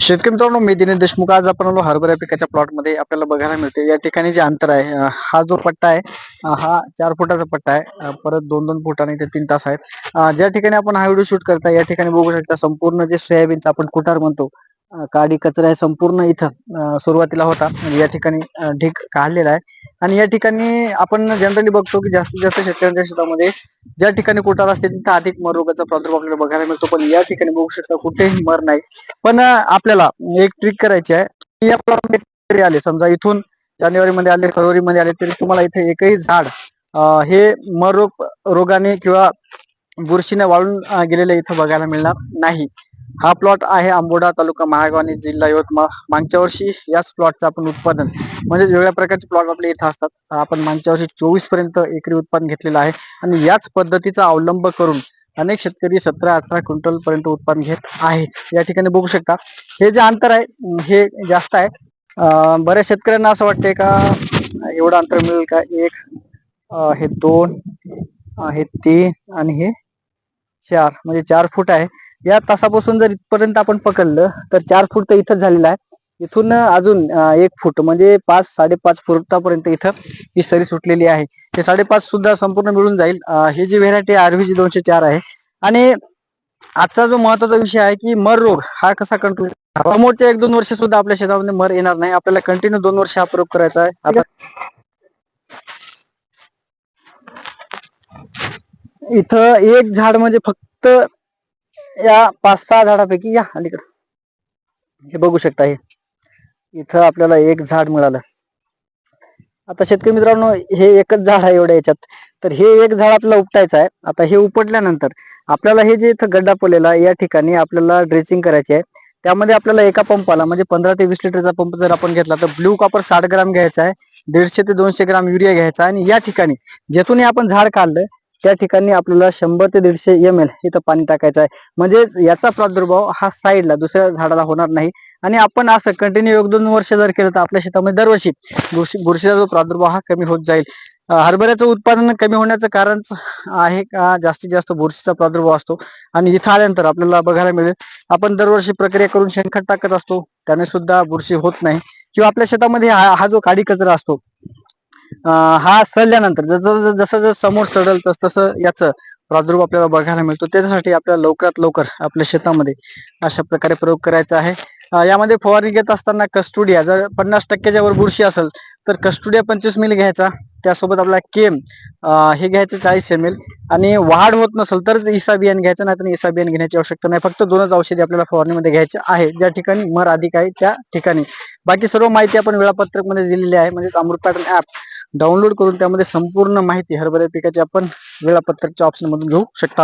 शेतकरी मित्रांनो मी दिनेश देशमुख. आज आपण आलो हरभरा पिकाच्या प्लॉटमध्ये. आपल्याला बघायला मिळते. या ठिकाणी जे अंतर आहे हा जो पट्टा आहे हा चार फुटाचा पट्टा आहे. परत दोन दोन फुटाने ते तीन तास आहेत. ज्या ठिकाणी आपण हा व्हिडिओ शूट करता या ठिकाणी बघू शकता संपूर्ण जे सोयाबीनचा आपण कुटार म्हणतो काडी कचरा आहे संपूर्ण इथं सुरुवातीला होता. या ठिकाणी ढीक काढलेला आहे. आणि या ठिकाणी आपण जनरली बघतो की जास्तीत जास्त शेतकऱ्यांच्या शेतामध्ये ज्या ठिकाणी कुटार असते तिथं अधिक मर रोगाचा प्रादुर्भाव आपल्याला बघायला मिळतो. पण या ठिकाणी बघू शकता कुठेही मर नाही. पण आपल्याला एक ट्रिक करायची आहे. या plot आले. समजा इथून जानेवारी मध्ये आले फेब्रुवारी मध्ये आले तरी तुम्हाला इथे एकही झाड हे मर रोग रोगाने किंवा बुरशीने वाळून गेलेले गेलेलं इथं बघायला मिळणार नाही. हा प्लॉट आहे आंबोडा तालुका महागाव आणि जिल्हा यवतमाळ. मागच्या वर्षी याच प्लॉटचं आपण उत्पादन म्हणजे वेगळ्या प्रकारचे प्लॉट आपले इथं असतात. आपण मागच्या वर्षी चोवीसपर्यंत एकरी उत्पादन घेतलेलं आहे. आणि याच पद्धतीचा अवलंब करून अनेक शेतकरी सतरा अठरा क्विंटल पर्यंत उत्पादन घेत आहे. या ठिकाणी बघू शकता हे जे अंतर आहे हे जास्त आहे. बऱ्याच शेतकऱ्यांना असं वाटतंय का एवढं अंतर मिळेल का? एक हे दोन हे तीन आणि हे चार म्हणजे चार फूट आहे. या तासापासून जर इथपर्यंत आपण पकडलं तर चार फूट तर इथंच झालेलं आहे. इथून अजून एक फूट म्हणजे पाच साडेपाच फुटापर्यंत इथं ही सरी सुटलेली आहे. हे साडेपाच सुद्धा संपूर्ण मिळून जाईल. हे ही जी व्हेरायटी आरव्हीजी दोनशे चार आहे. आणि आजचा जो महत्त्वाचा विषय आहे की मर रोग हा कसा कंट्रोल समोरच्या एक दोन वर्ष सुद्धा आपल्या शेतामध्ये मर येणार नाही. आपल्याला कंटिन्यू दोन वर्ष हा प्रयोग करायचा आहे. इथं एक झाड म्हणजे फक्त या पाच सहा झाडापैकी या अलीकडे. हे बघू शकता हे. इथं आपल्याला एक झाड मिळालं. आता शेतकरी मित्रांनो हे एकच झाड आहे एवढ्या याच्यात. तर हे एक झाड आपल्याला उपटायचं आहे. आता हे उपटल्यानंतर आपल्याला हे जे इथं गड्डा पडलेला आहे, या ठिकाणी आपल्याला ड्रेसिंग करायची आहे. त्यामध्ये आपल्याला एका पंपाला म्हणजे पंधरा ते वीस लिटरचा पंप जर आपण घेतला तर ब्ल्यू कॉपर साठ ग्राम घ्यायचा आहे दीडशे ते दोनशे ग्राम युरिया घ्यायचा आणि या ठिकाणी जेथून आपण झाड काढलं त्या ठिकाणी आपल्याला शंभर ते दीडशे एम एल इथं पाणी टाकायचं आहे. म्हणजे याचा प्रादुर्भाव हा साईडला दुसऱ्या झाडाला होणार नाही. आणि आपण असं कंटिन्यू एक दोन वर्ष जर केलं तर आपल्या शेतामध्ये दरवर्षी बुरशी बुरशीचा जो प्रादुर्भाव हा कमी होत जाईल. हरभऱ्याचं उत्पादन कमी होण्याचं कारण आहे का? जास्तीत जास्त बुरशीचा प्रादुर्भाव असतो. आणि इथं आल्यानंतर आपल्याला बघायला मिळेल आपण दरवर्षी प्रक्रिया करून शेणखत टाकत असतो. त्याने सुद्धा बुरशी होत नाही. किंवा आपल्या शेतामध्ये हा जो काडी कचरा असतो हा सडल्यानंतर जसं जसं- जसं समोर सडल तस तसं याचं प्रादुर्भाव आपल्याला बघायला मिळतो. त्याच्यासाठी आपल्याला लवकरात लवकर आपल्या शेतामध्ये अशा प्रकारे प्रयोग करायचा आहे. यामध्ये फवारणी घेत असताना कस्टुडिया जर पन्नास टक्क्याच्या वर बुरशी असेल तर कस्टुडिया पंचवीस मिल घ्यायचा. त्यासोबत आपला केम हे घ्यायचं चाळीस एम एल आणि वाढ होत नसेल तर इसा बियाण घ्यायचं नाही तर इसा बियाण घेण्याची आवश्यकता नाही. फक्त दोनच औषधी आपल्याला फवारणीमध्ये घ्यायचे आहे. ज्या ठिकाणी मर अधिक आहे त्या ठिकाणी. बाकी सर्व माहिती आपण वेळापत्रकमध्ये दिलेली आहे. म्हणजेच अमृत पॅटर्न ऍप डाउनलोड करून त्यामध्ये संपूर्ण माहिती हरभरा पिकाची आपण वेळापत्रकच्या ऑप्शन मधून घेऊ शकता.